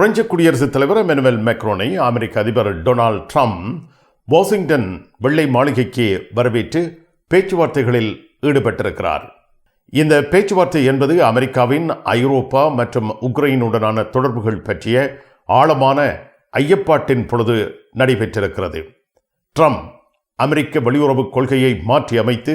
French குடியரசுத் தலைவர் manual மெக்ரோனை அமெரிக்க அதிபர் டொனால்ட் ட்ரம்ப் வாஷிங்டன் வெள்ளை மாளிகைக்கு வரவேற்று பேச்சுவார்த்தைகளில் ஈடுபட்டிருக்கிறார். இந்த பேச்சுவார்த்தை என்பது அமெரிக்காவின் ஐரோப்பா மற்றும் உக்ரைனுடனான தொடர்புகள் பற்றிய ஆழமான ஐயப்பாட்டின் பொழுது நடைபெற்றிருக்கிறது. ட்ரம்ப் அமெரிக்க வெளியுறவு கொள்கையை மாற்றி அமைத்து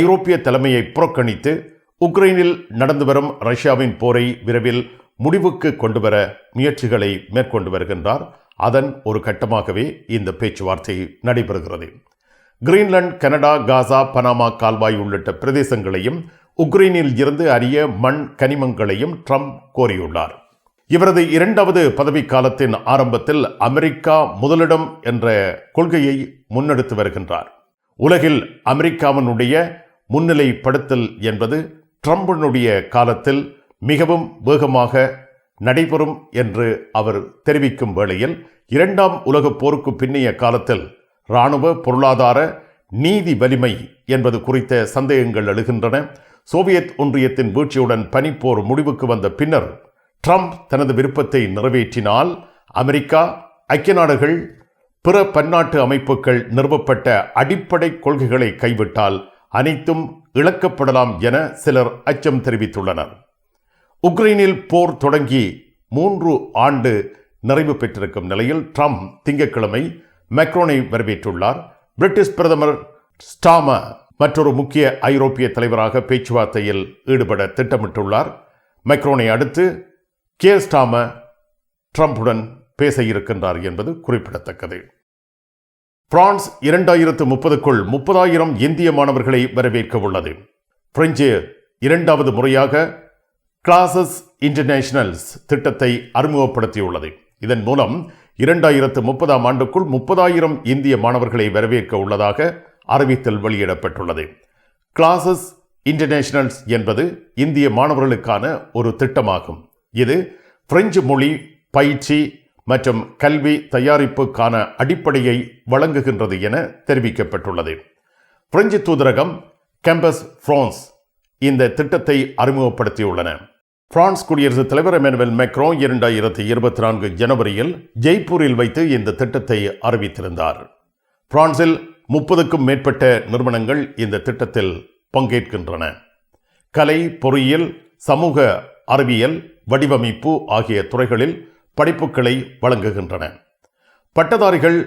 ஐரோப்பிய தலைமையை புறக்கணித்து உக்ரைனில் நடந்து வரும் ரஷ்யாவின் போரை விரைவில் முடிவுக்கு கொண்டு வர முயற்சிகளை மேற்கொண்டு வருகின்றார். அதன் ஒரு கட்டமாகவே இந்த பேச்சுவார்த்தை நடைபெறுகிறது. கிரீன்லாந்து கனடா காசா பனாமா கால்வாய் உள்ளிட்ட பிரதேசங்களையும் உக்ரைனில் இருந்து அரிய மண் கனிமங்களையும் ட்ரம்ப் கோரியுள்ளார். இவரது இரண்டாவது பதவிக்காலத்தின் ஆரம்பத்தில் அமெரிக்கா முதலிடம் என்ற கொள்கையை முன்னெடுத்து வருகின்றார். உலகில் அமெரிக்காவினுடைய முன்னிலைப்படுத்தல் என்பது ட்ரம்பினுடைய காலத்தில் மிகவும் வேகமாக நடைபெறும் என்று அவர் தெரிவிக்கும் வேளையில் இரண்டாம் உலகப் போருக்கு பின்னைய காலத்தில் இராணுவ பொருளாதார நீதி வலிமை என்பது குறித்த சந்தேகங்கள் எழுகின்றன. சோவியத் ஒன்றியத்தின் வீழ்ச்சியுடன் பனிப்போர் முடிவுக்கு வந்த பின்னர் ட்ரம்ப் தனது விருப்பத்தை நிறைவேற்றினால் அமெரிக்கா ஐக்கிய நாடுகள் பிற பன்னாட்டு அமைப்புகள் நிறுவப்பட்ட அடிப்படை கொள்கைகளை கைவிட்டால் அனைத்தும் இழக்கப்படலாம் என சிலர் அச்சம் தெரிவித்துள்ளனர். உக்ரைனில் போர் தொடங்கி மூன்று ஆண்டு நிறைவு பெற்றிருக்கும் நிலையில் ட்ரம்ப் திங்கட்கிழமை மெக்ரோனை வரவேற்றுள்ளார். பிரிட்டிஷ் பிரதமர் ஸ்டாம மற்றொரு முக்கிய ஐரோப்பிய தலைவராக பேச்சுவார்த்தையில் ஈடுபட திட்டமிட்டுள்ளார். மெக்ரோனை அடுத்து கே. ஸ்டாம ட்ரம்புடன் பேச இருக்கின்றார் என்பது குறிப்பிடத்தக்கது. பிரான்ஸ் இரண்டாயிரத்து முப்பதுக்குள் முப்பதாயிரம் இந்திய மாணவர்களை வரவேற்க உள்ளது பிரெஞ்சு இரண்டாவது முறையாக கிளாசஸ் இன்டர்நேஷனல்ஸ் திட்டத்தை அறிமுகப்படுத்தியுள்ளது. இதன் மூலம் இரண்டாயிரத்து முப்பதாம் ஆண்டுக்குள் முப்பதாயிரம் இந்திய மாணவர்களை வரவேற்க உள்ளதாக அறிவித்தல் வெளியிடப்பட்டுள்ளது. கிளாசஸ் இன்டர்நேஷனல்ஸ் என்பது இந்திய மாணவர்களுக்கான ஒரு திட்டமாகும். இது பிரெஞ்சு மொழி பயிற்சி மற்றும் கல்வி தயாரிப்புக்கான அடிப்படையை வழங்குகின்றது என தெரிவிக்கப்பட்டுள்ளது. பிரெஞ்சு தூதரகம் கேம்பஸ் பிரான்ஸ் இந்த திட்டத்தை அறிமுகப்படுத்தியுள்ளன. பிரான்ஸ் குடியரசுத் தலைவர் எமனுவல் மெக்ரோ இரண்டாயிரத்தி இருபத்தி நான்கு ஜனவரியில் ஜெய்ப்பூரில் வைத்து இந்த திட்டத்தை அறிவித்திருந்தார். பிரான்சில் முப்பதுக்கும் மேற்பட்ட நிறுவனங்கள் இந்த திட்டத்தில் பங்கேற்கின்றன. கலை பொறியியல் சமூக அறிவியல் வடிவமைப்பு ஆகிய துறைகளில் படிப்புகளை வழங்குகின்றன. பட்டதாரிகள்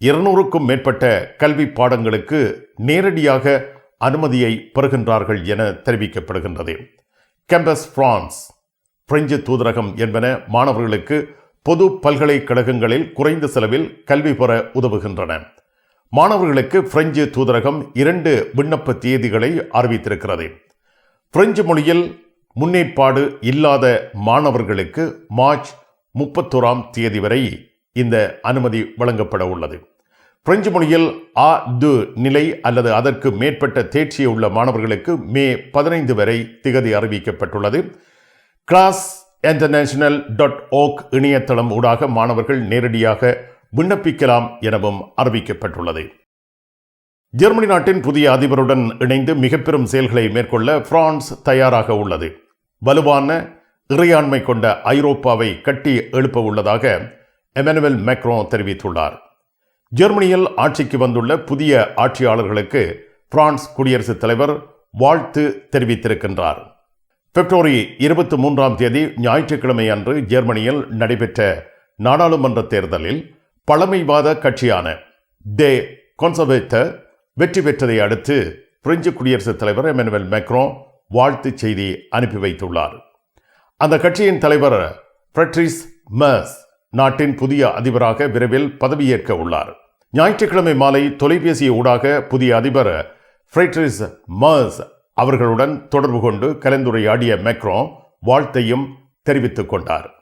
இருநூறுக்கும் மேற்பட்ட கல்வி பாடங்களுக்கு நேரடியாக அனுமதியை பெறுகின்றார்கள் என தெரிவிக்கப்படுகின்றது. கேம்பஸ் பிரான்ஸ் பிரெஞ்சு தூதரகம் என்பன மாணவர்களுக்கு பொது பல்கலைக்கழகங்களில் குறைந்த செலவில் கல்வி பெற உதவுகின்றன. மாணவர்களுக்கு பிரெஞ்சு தூதரகம் இரண்டு விண்ணப்ப தேதிகளை அறிவித்திருக்கிறது. பிரெஞ்சு மொழியில் முன்னேற்பாடு இல்லாத மாணவர்களுக்கு மார்ச் முப்பத்தோராம் தேதி வரை இந்த அனுமதி வழங்கப்பட உள்ளது. பிரெஞ்சு மொழியில் ஆ து நிலை அல்லது அதற்கு மேற்பட்ட தேர்ச்சியை உள்ள மாணவர்களுக்கு மே பதினைந்து வரை திகதி அறிவிக்கப்பட்டுள்ளது. கிளாஸ் இன்டர்நேஷனல் டாட் ஓக் இணையதளம் ஊடாக மாணவர்கள் நேரடியாக விண்ணப்பிக்கலாம் எனவும் அறிவிக்கப்பட்டுள்ளது. ஜெர்மனி நாட்டின் புதிய அதிபருடன் இணைந்து மிக பெரும் செயல்களை மேற்கொள்ள பிரான்ஸ் தயாராக உள்ளது. வலுவான இறையாண்மை கொண்ட ஐரோப்பாவை கட்டி எழுப்ப உள்ளதாக எமனுவல் மேக்ரோ தெரிவித்துள்ளார். ஜெர்மனியில் ஆட்சிக்கு வந்துள்ள புதிய ஆட்சியாளர்களுக்கு பிரான்ஸ் குடியரசுத் தலைவர் வாழ்த்து தெரிவித்திருக்கின்றார். பிப்ரவரி இருபத்தி மூன்றாம் தேதி ஞாயிற்றுக்கிழமை அன்று ஜெர்மனியில் நடைபெற்ற நாடாளுமன்ற தேர்தலில் பழமைவாத கட்சியான தே கொன்சர்வேட்டர் வெற்றி பெற்றதை அடுத்து பிரெஞ்சு குடியரசுத் தலைவர் எமனுவல் மேக்ரோ வாழ்த்துச் செய்தி அனுப்பி வைத்துள்ளார். அந்த கட்சியின் தலைவர் பிரட்ரிஸ் மர்ஸ் நாட்டின் புதிய அதிபராக விரைவில் பதவியேற்க உள்ளார். ஞாயிற்றுக்கிழமை மாலை தொலைபேசி ஊடாக புதிய அதிபர் ஃப்ரெட்ரிஸ் மர்ஸ் அவர்களுடன் தொடர்பு கொண்டு கலந்துரையாடிய மேக்ரோ வாழ்த்தையும் தெரிவித்துக் கொண்டார்.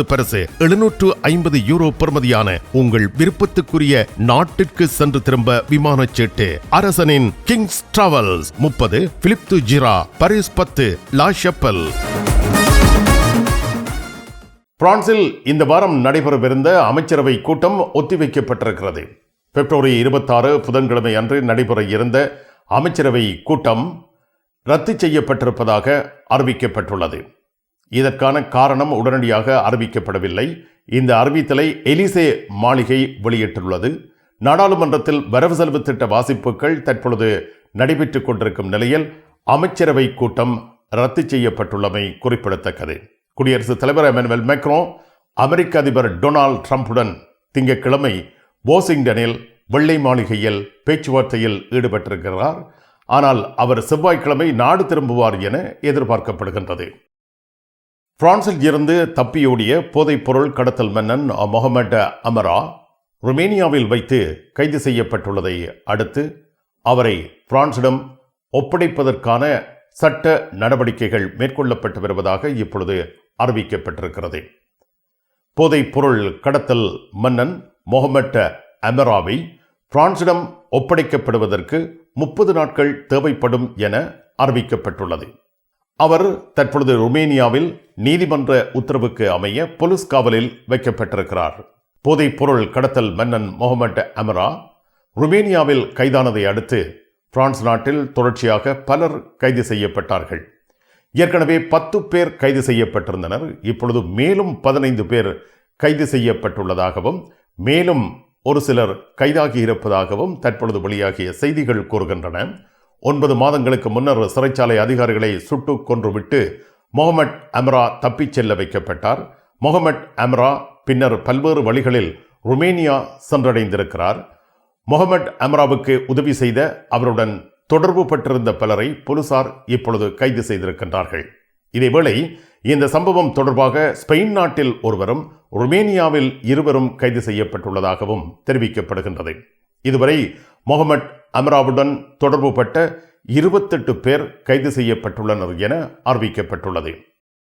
ஐம்பது பரிசு. எழுநூற்று ஐம்பது யூரோ பெறுமதியான உங்கள் விருப்பத்துக்குரிய நாட்டிற்கு சென்று திரும்ப விமான சீட்டு. அரசனின் கிங்ஸ் டிராவல்ஸ் முப்பது பிலிப்து ஜிரா பரிஸ் பத்து லா ஷப்பல் பிரான்சில் இந்த வாரம் நடைபெறவிருந்த அமைச்சரவை கூட்டம் ஒத்திவைக்கப்பட்டிருக்கிறது. பிப்ரவரி இருபத்தாறு புதன்கிழமை அன்று நடைபெற இருந்த அமைச்சரவை கூட்டம் ரத்து செய்யப்பட்டிருப்பதாக அறிவிக்கப்பட்டுள்ளது. இதற்கான காரணம் உடனடியாக அறிவிக்கப்படவில்லை. இந்த அறிவித்தலை எலிசே மாளிகை வெளியிட்டுள்ளது. நாடாளுமன்றத்தில் வரவு செலவு திட்ட வாசிப்புகள் தற்பொழுது நடைபெற்றுக் கொண்டிருக்கும் நிலையில் அமைச்சரவை கூட்டம் ரத்து செய்யப்பட்டுள்ளமை குறிப்பிடத்தக்கது. குடியரசுத் தலைவர் எமனுவல் மேக்ரோ அமெரிக்க அதிபர் டொனால்ட் ட்ரம்புடன் திங்கட்கிழமை வாஷிங்டனில் வெள்ளை மாளிகையில் பேச்சுவார்த்தையில் ஈடுபட்டிருக்கிறார். ஆனால் அவர் செவ்வாய்க்கிழமை நாடு திரும்புவார் என எதிர்பார்க்கப்படுகின்றது. பிரான்சில் இருந்து தப்பியோடிய போதைப்பொருள் கடத்தல் மன்னன் முகமது அமரா ருமேனியாவில் வைத்து கைது செய்யப்பட்டுள்ளதை அடுத்து அவரை பிரான்சிடம் ஒப்படைப்பதற்கான சட்ட நடவடிக்கைகள் மேற்கொள்ளப்பட்டு வருவதாக இப்பொழுது அறிவிக்கப்பட்டிருக்கிறது. போதைப் பொருள் கடத்தல் மன்னன் மொஹமட் அமராவை பிரான்சிடம் ஒப்படைக்கப்படுவதற்கு முப்பது நாட்கள் தேவைப்படும் என அறிவிக்கப்பட்டுள்ளது. அவர் தற்பொழுது ருமேனியாவில் நீதிமன்ற உத்தரவுக்கு அமைய போலீஸ் காவலில் வைக்கப்பட்டிருக்கிறார். போதைப் பொருள் கடத்தல் மன்னன் முகமது அமரா ருமேனியாவில் கைதானதை அடுத்து பிரான்ஸ் நாட்டில் தொடர்ச்சியாக பலர் கைது செய்யப்பட்டார்கள். ஏற்கனவே பத்து பேர் கைது செய்யப்பட்டிருந்தனர். இப்பொழுது மேலும் பதினைந்து பேர் கைது செய்யப்பட்டுள்ளதாகவும் மேலும் ஒரு சிலர் கைதாகி இருப்பதாகவும் தற்பொழுது வெளியாகிய செய்திகள் கூறுகின்றன. ஒன்பது மாதங்களுக்கு முன்னர் சிறைச்சாலை அதிகாரிகளை சுட்டு கொன்றுவிட்டு முகமட் அம்ரா தப்பிச் செல்ல வைக்கப்பட்டார். முகமட் அம்ரா பின்னர் பல்வேறு வழிகளில் ருமேனியா சென்றடைந்திருக்கிறார். முகமட் அம்ராவுக்கு உதவி செய்த அவருடன் தொடர்பு பட்டிருந்த பலரை போலீசார் இப்பொழுது கைது செய்திருக்கின்றார்கள். இதேவேளை இந்த சம்பவம் தொடர்பாக ஸ்பெயின் நாட்டில் ஒருவரும் ருமேனியாவில் இருவரும் கைது செய்யப்பட்டுள்ளதாகவும் தெரிவிக்கப்படுகின்றது. இதுவரை முகமட் அமராவுடன் தொடர்புபட்ட இருபத்தெட்டு பேர் கைது செய்யப்பட்டுள்ளனர் என அறிவிக்கப்பட்டுள்ளது.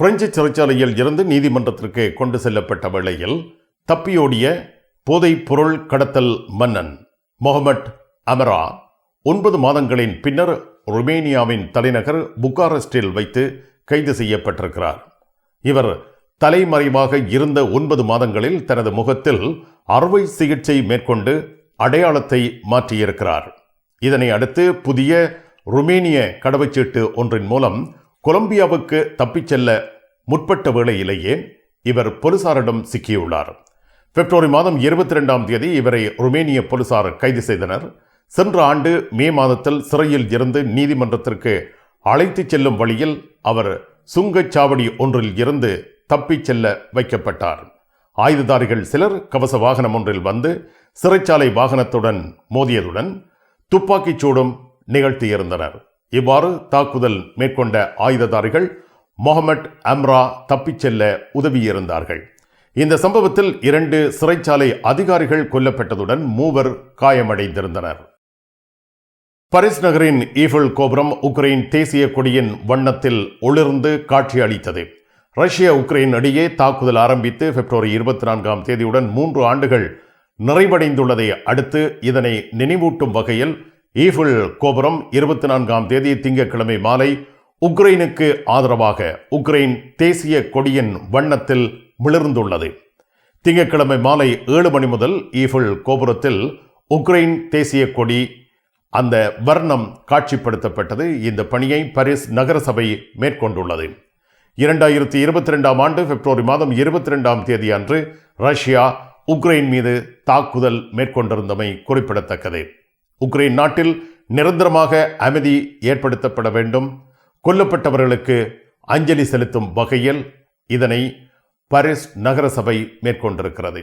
பிரெஞ்சு சிறைச்சாலையில் இருந்து நீதிமன்றத்திற்கு கொண்டு செல்லப்பட்ட வேளையில் தப்பியோடிய போதைப் பொருள் கடத்தல் மன்னன் முகமட் அமரா ஒன்பது மாதங்களின் பின்னர் ருமேனியாவின் தலைநகர் புக்காரெஸ்டில் வைத்து கைது செய்யப்பட்டிருக்கிறார். இவர் தலைமறைவாக இருந்த ஒன்பது மாதங்களில் தனது முகத்தில் அறுவை சிகிச்சை மேற்கொண்டு அடையாளத்தை மாற்றியிருக்கிறார். இதனை அடுத்து புதிய ருமேனிய கடவுச்சீட்டு ஒன்றின் மூலம் கொலம்பியாவுக்கு தப்பிச் செல்ல முற்பட்ட வேளையிலேயே இவர் போலீசாரிடம் சிக்கியுள்ளார். பிப்ரவரி மாதம் இருபத்தி ரெண்டாம் தேதி இவரை ருமேனிய போலீசார் கைது செய்தனர். சென்ற ஆண்டு மே மாதத்தில் சிறையில் இருந்து நீதிமன்றத்திற்கு அழைத்துச் செல்லும் வழியில் அவர் சுங்கச்சாவடி ஒன்றில் இருந்து தப்பிச் செல்ல வைக்கப்பட்டார். ஆயுததாரிகள் சிலர் கவச வாகனம் ஒன்றில் வந்து சிறைச்சாலை வாகனத்துடன் மோதியதுடன் துப்பாக்கிச் சூடும் நிகழ்த்தியிருந்தனர். இவ்வாறு தாக்குதல் மேற்கொண்ட ஆயுததாரிகள் மொஹமட் அம்ரா தப்பிச் செல்ல உதவியிருந்தார்கள். இந்த சம்பவத்தில் இரண்டு சிறைச்சாலை அதிகாரிகள் கொல்லப்பட்டதுடன் மூவர் காயமடைந்திருந்தனர். பரிஸ் நகரின் ஈஃபிள் கோபுரம் உக்ரைன் தேசிய கொடியின் வண்ணத்தில் ஒளிர்ந்து காட்சி அளித்தது ரஷ்யா உக்ரைன் இடையே தாக்குதல் ஆரம்பித்து பிப்ரவரி இருபத்தி நான்காம் தேதியுடன் மூன்று ஆண்டுகள் நிறைவடைந்துள்ளதை அடுத்து இதனை நினைவூட்டும் வகையில் ஈஃபிள் கோபுரம் இருபத்தி நான்காம் தேதி திங்கட்கிழமை மாலை உக்ரைனுக்கு ஆதரவாக உக்ரைன் தேசிய கொடியின் வண்ணத்தில் மிளர்ந்துள்ளது. திங்கட்கிழமை மாலை ஏழு மணி முதல் ஈஃபிள் கோபுரத்தில் உக்ரைன் தேசிய கொடி அந்த வர்ணம் காட்சிப்படுத்தப்பட்டது. இந்த பணியை பாரிஸ் நகரசபை மேற்கொண்டுள்ளது. இரண்டாயிரத்தி இருபத்தி ரெண்டாம் ஆண்டு பிப்ரவரி மாதம் இருபத்தி ரெண்டாம் தேதி அன்று ரஷ்யா உக்ரைன் மீது தாக்குதல் மேற்கொண்டிருந்தமை குறிப்பிடத்தக்கது. உக்ரைன் நாட்டில் நிரந்தரமாக அமைதி ஏற்படுத்தப்பட வேண்டும். கொல்லப்பட்டவர்களுக்கு அஞ்சலி செலுத்தும் வகையில் இதனை பாரிஸ் நகரசபை மேற்கொண்டிருக்கிறது.